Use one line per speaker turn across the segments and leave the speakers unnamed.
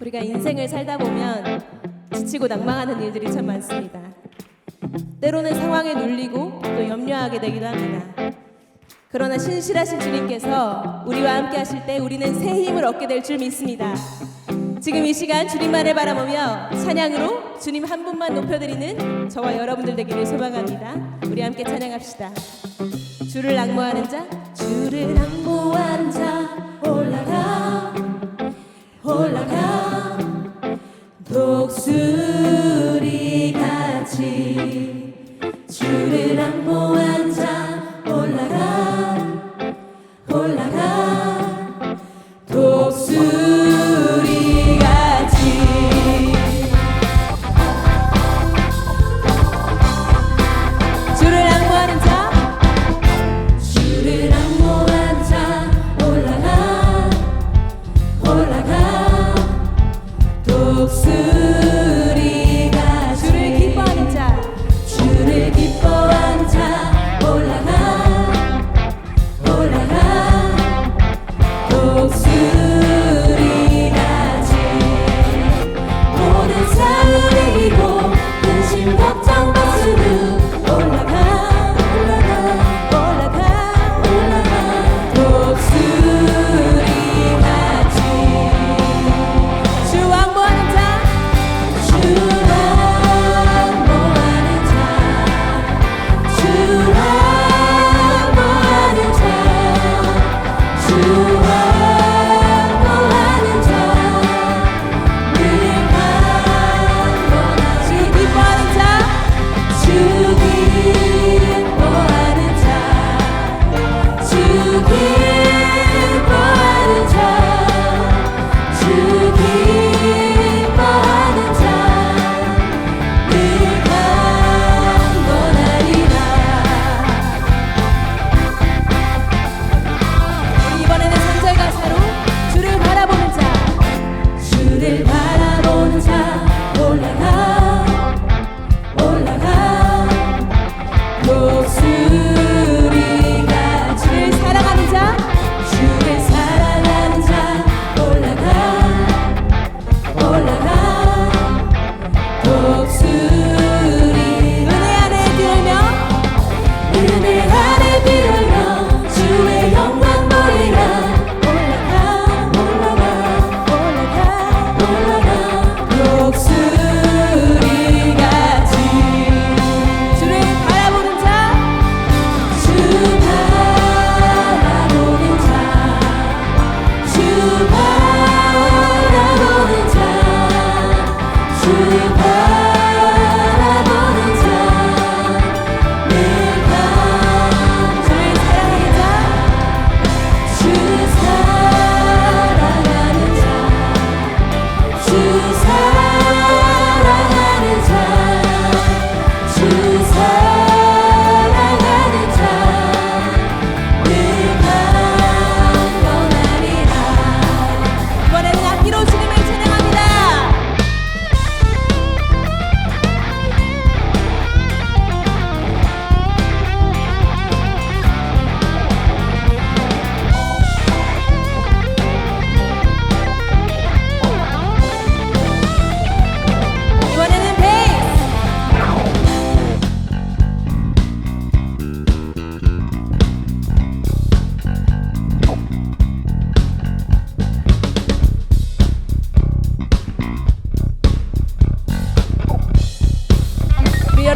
우리가 인생을 살다 보면 지치고 낭망하는 일들이 참 많습니다. 때로는 상황에 눌리고 또 염려하게 되기도 합니다. 그러나 신실하신 주님께서 우리와 함께 하실 때 우리는 새 힘을 얻게 될 줄 믿습니다. 지금 이 시간 주님만을 바라보며 찬양으로 주님 한 분만 높여드리는 저와 여러분들 되기를 소망합니다. 우리 함께 찬양합시다. 주를 낭모하는 자, 주를 낭모하는 자 올라가 올라가. 독수 독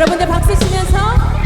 여러분들 박수 치면서